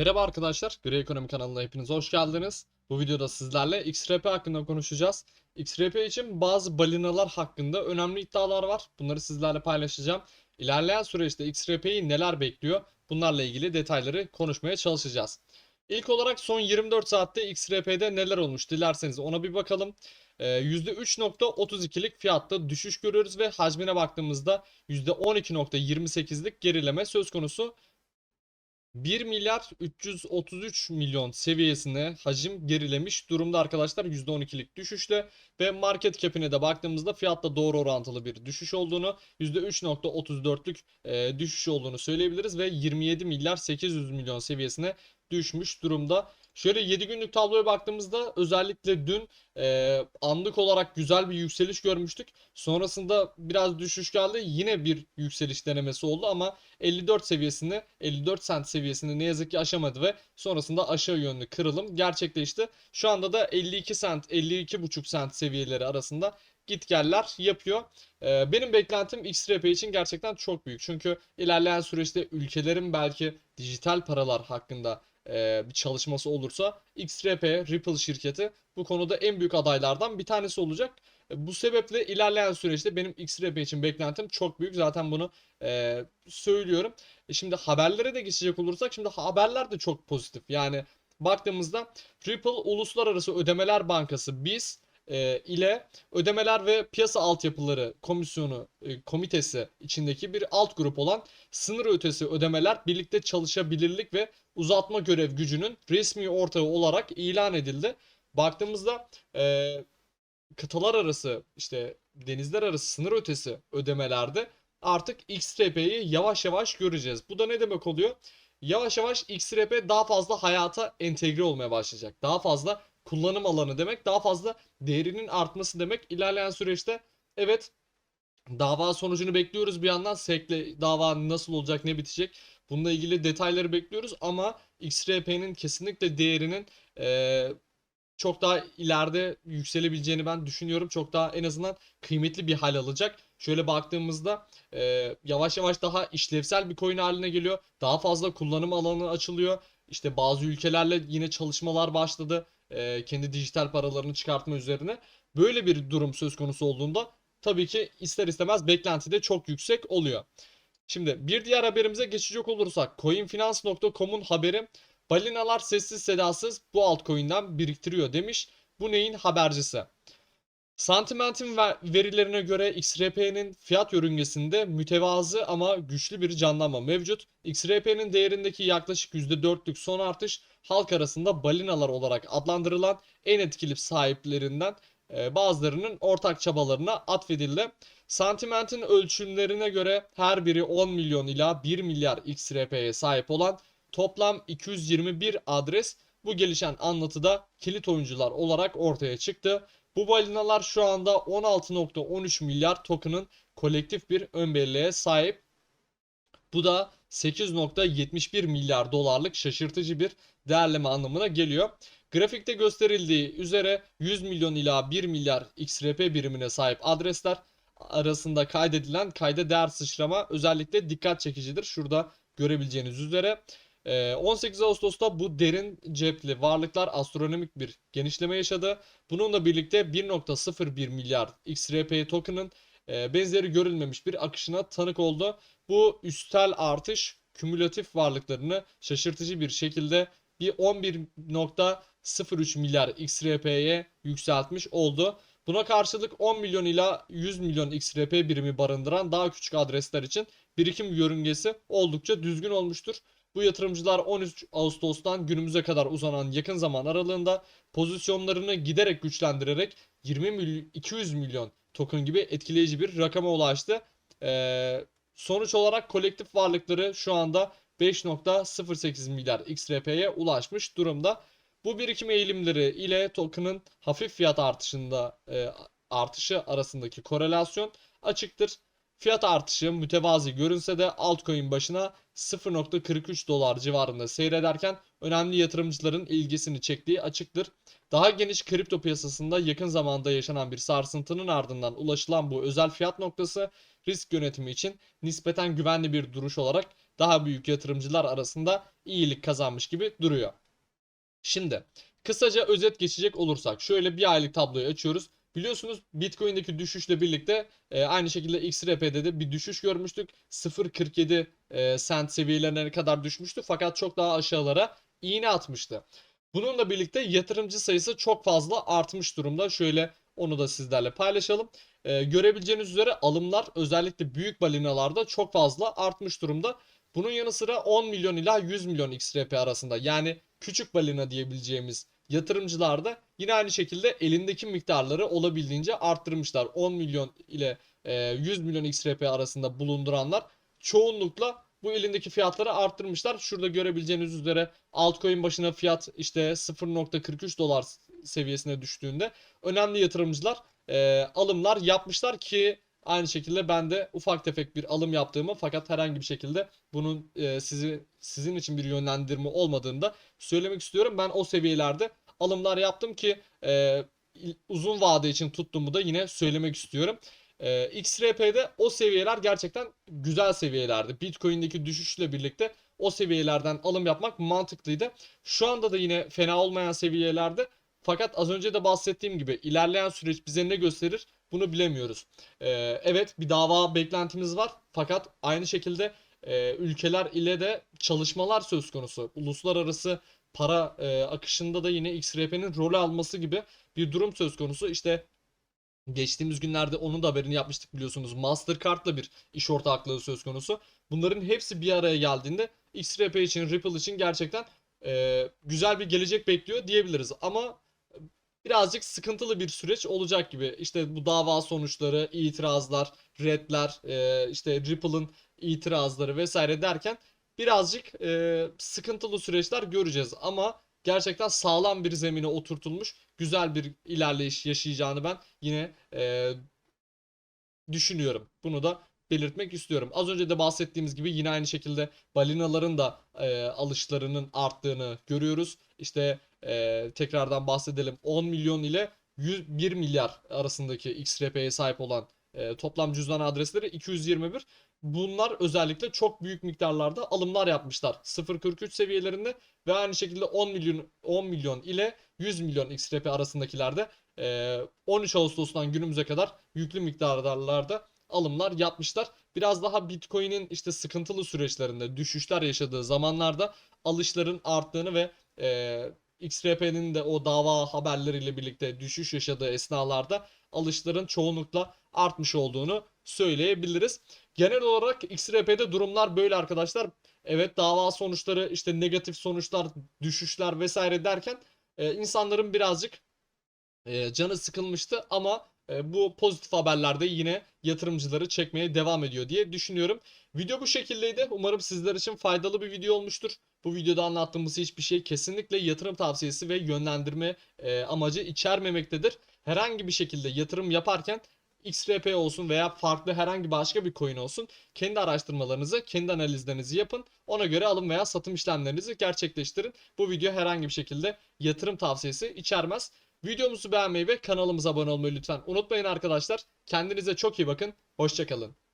Merhaba arkadaşlar, Gri Ekonomi kanalına hepiniz hoş geldiniz. Bu videoda sizlerle XRP hakkında konuşacağız. XRP için bazı balinalar hakkında önemli iddialar var. Bunları sizlerle paylaşacağım. İlerleyen süreçte XRP'yi neler bekliyor? Bunlarla ilgili detayları konuşmaya çalışacağız. İlk olarak son 24 saatte XRP'de neler olmuş dilerseniz ona bir bakalım. Ee, %3.32'lik fiyatta düşüş görüyoruz ve hacmine baktığımızda %12.28'lik gerileme söz konusu. 1 milyar 333 milyon seviyesine hacim gerilemiş durumda arkadaşlar. %12'lik düşüşle ve market cap'ine de baktığımızda fiyatla doğru orantılı bir düşüş olduğunu %3.34'lük e, düşüş olduğunu söyleyebiliriz ve 27 milyar 800 milyon seviyesine düşmüş durumda. Şöyle 7 günlük tabloya baktığımızda özellikle dün e, anlık olarak güzel bir yükseliş görmüştük. Sonrasında biraz düşüş geldi. Yine bir yükseliş denemesi oldu ama 54 seviyesini 54 sent seviyesini ne yazık ki aşamadı ve sonrasında aşağı yönlü kırılım gerçekleşti. Şu anda da 52 sent 52,5 sent seviyeleri arasında gitgeller yapıyor. Ee, benim beklentim XRP için gerçekten çok büyük. Çünkü ilerleyen süreçte ülkelerin belki dijital paralar hakkında e, bir çalışması olursa XRP, Ripple şirketi bu konuda en büyük adaylardan bir tanesi olacak. E, Bu sebeple ilerleyen süreçte benim XRP için beklentim çok büyük. Zaten bunu e, söylüyorum. E şimdi haberlere de geçecek olursak şimdi haberler de çok pozitif. Yani baktığımızda Ripple Uluslararası Ödemeler Bankası BIS e, ile Ödemeler ve Piyasa Altyapıları Komisyonu e, komitesi içindeki bir alt grup olan sınır ötesi ödemeler birlikte çalışabilirlik ve uzatma görev gücünün resmi ortağı olarak ilan edildi. Baktığımızda e, kıtalar arası işte denizler arası sınır ötesi ödemelerde artık XRP'yi yavaş yavaş göreceğiz. Bu da ne demek oluyor? Yavaş yavaş XRP daha fazla hayata entegre olmaya başlayacak. Daha fazla kullanım alanı demek, daha fazla değerinin artması demek. İlerleyen süreçte evet dava sonucunu bekliyoruz bir yandan. SEC'le dava nasıl olacak, ne bitecek? Bununla ilgili detayları bekliyoruz ama XRP'nin kesinlikle değerinin eee çok daha ileride yükselebileceğini ben düşünüyorum. Çok daha en azından kıymetli bir hal alacak. Şöyle baktığımızda e, yavaş yavaş daha işlevsel bir coin haline geliyor. Daha fazla kullanım alanı açılıyor. İşte bazı ülkelerle yine çalışmalar başladı. E, kendi dijital paralarını çıkartma üzerine. Böyle bir durum söz konusu olduğunda tabii ki ister istemez beklenti de çok yüksek oluyor. Şimdi bir diğer haberimize geçecek olursak coinfinance.com'un haberi Balinalar sessiz sedasız bu altcoin'den biriktiriyor demiş. Bu neyin habercisi? Sentiment'in verilerine göre XRP'nin fiyat yörüngesinde mütevazı ama güçlü bir canlanma mevcut. XRP'nin değerindeki yaklaşık %4'lük son artış halk arasında balinalar olarak adlandırılan en etkili sahiplerinden e, bazılarının ortak çabalarına atfedildi. Sentiment'in ölçümlerine göre her biri 10 milyon ila 1 milyar XRP'ye sahip olan Toplam 221 adres bu gelişen anlatıda kilit oyuncular olarak ortaya çıktı. Bu balinalar şu anda 16.13 milyar token'ın kolektif bir ön sahip. Bu da 8.71 milyar dolarlık şaşırtıcı bir değerleme anlamına geliyor. Grafikte gösterildiği üzere 100 milyon ila 1 milyar XRP birimine sahip adresler arasında kaydedilen kayda değer sıçrama özellikle dikkat çekicidir. Şurada görebileceğiniz üzere 18 Ağustos'ta bu derin cepli varlıklar astronomik bir genişleme yaşadı. Bununla birlikte 1.01 milyar XRP token'ın benzeri görülmemiş bir akışına tanık oldu. Bu üstel artış kümülatif varlıklarını şaşırtıcı bir şekilde bir 11.03 milyar XRP'ye yükseltmiş oldu. Buna karşılık 10 milyon ila 100 milyon XRP birimi barındıran daha küçük adresler için birikim yörüngesi oldukça düzgün olmuştur. Bu yatırımcılar 13 Ağustos'tan günümüze kadar uzanan yakın zaman aralığında pozisyonlarını giderek güçlendirerek 20 milyon, 200 milyon token gibi etkileyici bir rakama ulaştı. Ee, sonuç olarak kolektif varlıkları şu anda 5.08 milyar XRP'ye ulaşmış durumda. Bu birikim eğilimleri ile token'ın hafif fiyat artışında e, artışı arasındaki korelasyon açıktır. Fiyat artışı mütevazi görünse de altcoin başına 0.43 dolar civarında seyrederken önemli yatırımcıların ilgisini çektiği açıktır. Daha geniş kripto piyasasında yakın zamanda yaşanan bir sarsıntının ardından ulaşılan bu özel fiyat noktası risk yönetimi için nispeten güvenli bir duruş olarak daha büyük yatırımcılar arasında iyilik kazanmış gibi duruyor. Şimdi kısaca özet geçecek olursak şöyle bir aylık tabloyu açıyoruz. Biliyorsunuz Bitcoin'deki düşüşle birlikte e, aynı şekilde XRP'de de bir düşüş görmüştük. 0.47 e, cent seviyelerine kadar düşmüştü fakat çok daha aşağılara iğne atmıştı. Bununla birlikte yatırımcı sayısı çok fazla artmış durumda. Şöyle onu da sizlerle paylaşalım. E, görebileceğiniz üzere alımlar özellikle büyük balinalarda çok fazla artmış durumda. Bunun yanı sıra 10 milyon ila 100 milyon XRP arasında yani küçük balina diyebileceğimiz yatırımcılar da yine aynı şekilde elindeki miktarları olabildiğince arttırmışlar. 10 milyon ile e, 100 milyon XRP arasında bulunduranlar çoğunlukla bu elindeki fiyatları arttırmışlar. Şurada görebileceğiniz üzere altcoin başına fiyat işte 0.43 dolar seviyesine düştüğünde önemli yatırımcılar e, alımlar yapmışlar ki aynı şekilde ben de ufak tefek bir alım yaptığımı fakat herhangi bir şekilde bunun e, sizi sizin için bir yönlendirme olmadığını da söylemek istiyorum. Ben o seviyelerde alımlar yaptım ki e, uzun vade için tuttuğumu da yine söylemek istiyorum. E, XRP'de o seviyeler gerçekten güzel seviyelerdi. Bitcoin'deki düşüşle birlikte o seviyelerden alım yapmak mantıklıydı. Şu anda da yine fena olmayan seviyelerde fakat az önce de bahsettiğim gibi ilerleyen süreç bize ne gösterir bunu bilemiyoruz. E, evet bir dava beklentimiz var fakat aynı şekilde e, ülkeler ile de çalışmalar söz konusu. Uluslararası para e, akışında da yine XRP'nin rol alması gibi bir durum söz konusu. İşte geçtiğimiz günlerde onun da haberini yapmıştık biliyorsunuz. Mastercard'la bir iş ortaklığı söz konusu. Bunların hepsi bir araya geldiğinde XRP için, Ripple için gerçekten e, güzel bir gelecek bekliyor diyebiliriz. Ama birazcık sıkıntılı bir süreç olacak gibi. İşte bu dava sonuçları, itirazlar, redler, e, işte Ripple'ın itirazları vesaire derken birazcık e, sıkıntılı süreçler göreceğiz ama gerçekten sağlam bir zemine oturtulmuş güzel bir ilerleyiş yaşayacağını ben yine e, düşünüyorum. Bunu da belirtmek istiyorum. Az önce de bahsettiğimiz gibi yine aynı şekilde balinaların da e, alışlarının arttığını görüyoruz. İşte e, tekrardan bahsedelim 10 milyon ile 101 milyar arasındaki XRP'ye sahip olan e, toplam cüzdan adresleri 221. Bunlar özellikle çok büyük miktarlarda alımlar yapmışlar. 0.43 seviyelerinde ve aynı şekilde 10 milyon 10 milyon ile 100 milyon XRP arasındakilerde e, 13 Ağustos'tan günümüze kadar yüklü miktarlarda alımlar yapmışlar. Biraz daha Bitcoin'in işte sıkıntılı süreçlerinde düşüşler yaşadığı zamanlarda alışların arttığını ve e, XRP'nin de o dava haberleriyle birlikte düşüş yaşadığı esnalarda alışların çoğunlukla artmış olduğunu söyleyebiliriz. Genel olarak XRP'de durumlar böyle arkadaşlar. Evet dava sonuçları işte negatif sonuçlar, düşüşler vesaire derken e, insanların birazcık e, canı sıkılmıştı ama e, bu pozitif haberlerde yine yatırımcıları çekmeye devam ediyor diye düşünüyorum. Video bu şekildeydi. Umarım sizler için faydalı bir video olmuştur. Bu videoda anlattığımız hiçbir şey kesinlikle yatırım tavsiyesi ve yönlendirme e, amacı içermemektedir. Herhangi bir şekilde yatırım yaparken XRP olsun veya farklı herhangi başka bir coin olsun kendi araştırmalarınızı, kendi analizlerinizi yapın. Ona göre alım veya satım işlemlerinizi gerçekleştirin. Bu video herhangi bir şekilde yatırım tavsiyesi içermez. Videomuzu beğenmeyi ve kanalımıza abone olmayı lütfen unutmayın arkadaşlar. Kendinize çok iyi bakın. Hoşçakalın.